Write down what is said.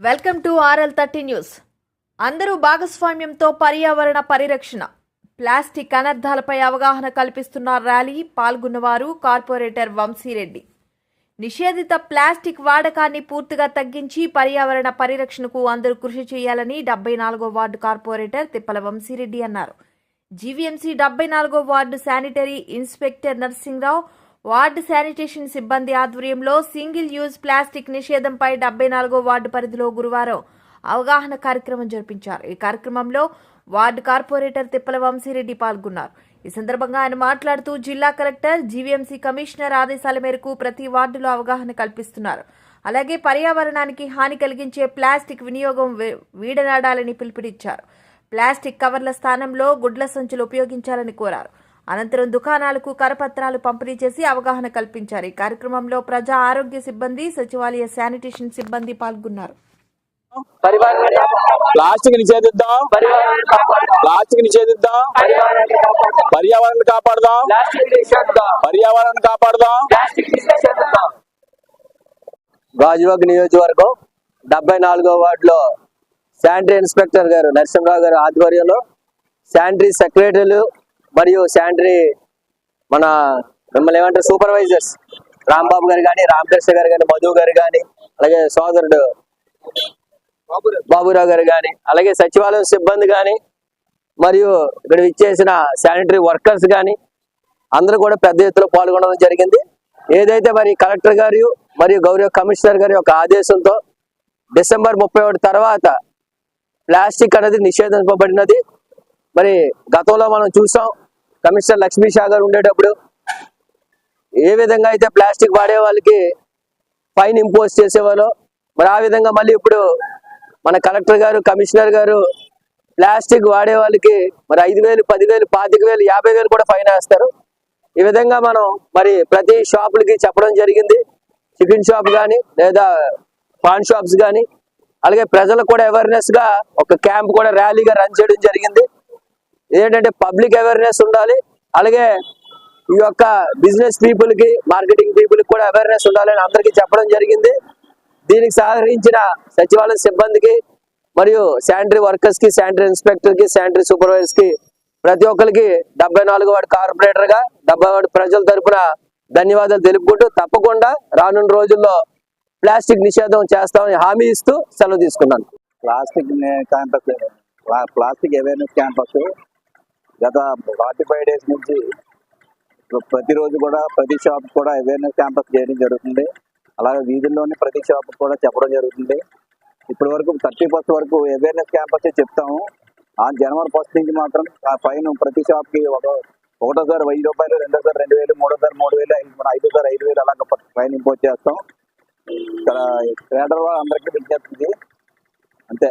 Welcome to RL thirty news. అందరూ భాగస్వామ్యంతో పర్యావరణ పరిరక్షణ. ప్లాస్టిక్ అనర్థాలపై అవగాహన కల్పిస్తున్న ర్యాలీ పాల్గొన్నవారు కార్పొరేటర్ వంశీరెడ్డి. నిషేధిత ప్లాస్టిక్ వాడకాన్ని పూర్తిగా తగ్గించి పర్యావరణ పరిరక్షణకు అందరూ కృషి చేయాలని డెబ్బై నాలుగో వార్డు కార్పొరేటర్ తిప్పల వంశీరెడ్డి అన్నారు. జీవీఎంసీ డెబ్బై నాలుగో ward sanitary inspector Narsingrao ward sanitation సిబ్బంది ఆధ్వర్యంలో సింగిల్ యూజ్ ప్లాస్టిక్ నిషేధంపై డెబ్బై నాలుగో వార్డు పరిధిలో గురువారం అవగాహన కార్యక్రమం జరిపించారు. ఈ కార్యక్రమంలో వార్డు కార్పొరేటర్ తిప్పల వంశీరెడ్డి పాల్గొన్నారు. ఈ సందర్భంగా ఆయన మాట్లాడుతూ జిల్లా కలెక్టర్ జీవీఎంసీ కమిషనర్ ఆదేశాల మేరకు ప్రతి వార్డులో అవగాహన కల్పిస్తున్నారు. అలాగే పర్యావరణానికి హాని కలిగించే ప్లాస్టిక్ వినియోగం వీడనాడాలని పిలుపునిచ్చారు. ప్లాస్టిక్ కవర్ల స్థానంలో గుడ్ల సంచులు ఉపయోగించాలని కోరారు. అనంతరం దుకాణాలకు కరపత్రాలు పంపిణీ చేసి అవగాహన కల్పించారు ఈ కార్యక్రమంలో ప్రజా ఆరోగ్య సిబ్బంది సచివాలయ శానిటేషన్ సిబ్బంది పాల్గొన్నారు. ప్లాస్టిక్ నిషేధిద్దాం. ప్లాస్టిక్ నిషేధిద్దాం. పర్యావరణాన్ని కాపాడదాం. పర్యావరణాన్ని కాపాడదాం ప్లాస్టిక్ నిషేధిద్దాం. గాజువాక నియోజకవర్గం డెబ్బై నాలుగో వార్డులో శానిటరీ ఇన్స్పెక్టర్ గారు నరసింహరావు గారి ఆధ్వర్యంలో శానిటరీ సెక్రటరీలు మరియు శాండ్రీ మన మిమ్మల్ని ఏమంటారు సూపర్వైజర్స్ రాంబాబు గారు కానీ రామకృష్ణ గారు కానీ మధు గారు కానీ అలాగే సోదరుడు బాబురావు గారు కానీ అలాగే సచివాలయం సిబ్బంది కానీ మరియు ఇక్కడ ఇచ్చేసిన శానిటరీ వర్కర్స్ కానీ అందరూ కూడా పెద్ద ఎత్తున పాల్గొనడం జరిగింది. ఏదైతే మరి కలెక్టర్ గారు మరియు గౌరవ కమిషనర్ గారి యొక్క ఆదేశంతో డిసెంబర్ ముప్పై ఒకటి తర్వాత ప్లాస్టిక్ అనేది నిషేధింపబడినది. మరి గతంలో మనం చూసాం కమిషనర్ లక్ష్మీ సాగర్ ఉండేటప్పుడు ఏ విధంగా అయితే ప్లాస్టిక్ వాడే వాళ్ళకి ఫైన్ ఇంపోజ్ చేసేవారో మరి ఆ విధంగా మళ్ళీ ఇప్పుడు మన కలెక్టర్ గారు కమిషనర్ గారు ప్లాస్టిక్ వాడే వాళ్ళకి మరి ఐదు వేలు పదివేలు పాతిక వేలు యాభై వేలు కూడా ఫైన్ వేస్తారు. ఈ విధంగా మనం మరి ప్రతి షాపులకి చెప్పడం జరిగింది. చికెన్ షాప్ కానీ లేదా పాన్ షాప్స్ కానీ అలాగే ప్రజలకు కూడా అవేర్నెస్గా ఒక క్యాంప్ కూడా ర్యాలీగా రన్ చేయడం జరిగింది. ఏంటంటే పబ్లిక్ అవేర్నెస్ ఉండాలి. అలాగే ఈ యొక్క బిజినెస్ పీపుల్కి మార్కెటింగ్ పీపుల్ కూడా అవేర్నెస్ ఉండాలని అందరికీ చెప్పడం జరిగింది. దీనికి సహకరించిన సచివాలయ సిబ్బందికి మరియు శానిటరీ వర్కర్స్కి శానిటరీ ఇన్స్పెక్టర్కి శానిటరీ సూపర్వైజర్స్కి ప్రతి ఒక్కరికి డెబ్బై నాలుగు వార్డు కార్పొరేటర్గా డెబ్బై వార్డు ప్రజల తరపున ధన్యవాదాలు తెలుపుకుంటూ తప్పకుండా రానున్న రోజుల్లో ప్లాస్టిక్ నిషేధం చేస్తామని హామీ ఇస్తూ సెలవు తీసుకున్నాను. Plastic campus plastic awareness campus గత ఫార్టీ ఫైవ్ డేస్ నుంచి ప్రతిరోజు కూడా ప్రతి షాప్ కూడా అవేర్నెస్ క్యాంపస్ చేయడం జరుగుతుంది. అలాగే వీధుల్లోని ప్రతి షాప్ కూడా చెప్పడం జరుగుతుంది. ఇప్పటి వరకు థర్టీ ఫస్ట్ వరకు అవేర్నెస్ క్యాంపస్ చెప్తాము. ఆ జనవరి ఫస్ట్ నుంచి మాత్రం ఆ ఫైన్ ప్రతి షాప్కి ఒక ఒక ఒకటోసారి వెయ్యి రూపాయలు రెండోసారి రెండు వేలు మూడోసారి మూడు వేలు ఐదు ఐదో ఐదోసారి ఐదు వేలు అలాగ ఫైన్ ఇంపోజ్ చేస్తాం. ఇక్కడ క్రీడల అందరికీ విజ్ఞప్తి అంతే.